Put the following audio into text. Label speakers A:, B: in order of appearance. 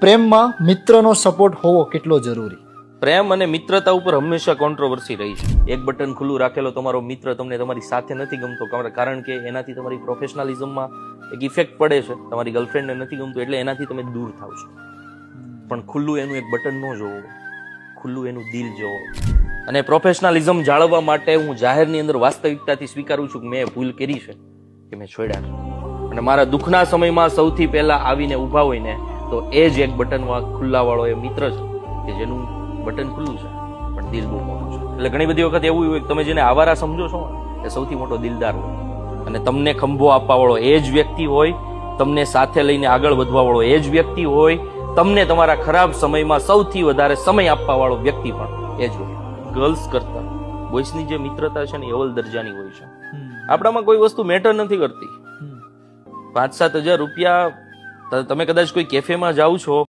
A: પ્રેમમાં મિત્રનો સપોર્ટ હોવો કેટલો જરૂરી?
B: પ્રેમ અને મિત્રતા ઉપર હંમેશા કોન્ટ્રોવર્સી રહી છે. એક બટન ખુલ્લું રાખેલો તમારો મિત્ર તમને તમારી સાથે નથી ગમતો કારણ- કે એનાથી તમારી પ્રોફેશનલિઝમમાં એક ઇફેક્ટ પડે છે. તમારી ગર્લફ્રેન્ડને નથી ગમતું એટલે એનાથી તમે દૂર થાવ છો. પણ ખુલ્લું એનું એક બટન ન જોવો. ખુલ્લું એનું દિલ જોવો. અને પ્રોફેશનલિઝમ જાળવવા માટે હું જાહેરની અંદર વાસ્તવિકતાથી સ્વીકારું છું કે મેં ભૂલ કરી છે કે મેં છોડ્યા છે. અને મારા દુઃખના સમયમાં સૌથી પહેલાં આવીને ઊભા હોય ને તો એ જ એક બટન ખુલ્લાવાળો એ મિત્ર છે કે જેનું બટન ખુલ્લું છે પણ દિલ બહુ મોટું છે. એટલે ઘણી બધી વખત એવું હોય કે તમે જેને આવારા સમજો છો એ સૌથી મોટો દિલદાર હોય. અને તમને ખંભો આપવા વાળો એ જ વ્યક્તિ હોય તમને સાથે લઈને આગળ વધવા વાળો એ જ વ્યક્તિ હોય તમને તમારા ખરાબ સમયમાં સૌથી વધારે સમય આપવા વાળો વ્યક્તિ પણ એ જ હોય. ગર્લ્સ કરતા બોયસની જે મિત્રતા છે ને એ અવલ દરજાની હોય છે. આપણામાં કોઈ વસ્તુ મેટર નથી કરતી. પાંચ સાત હજાર રૂપિયા તમે કદાચ કોઈ કેફેમાં જાઓ છો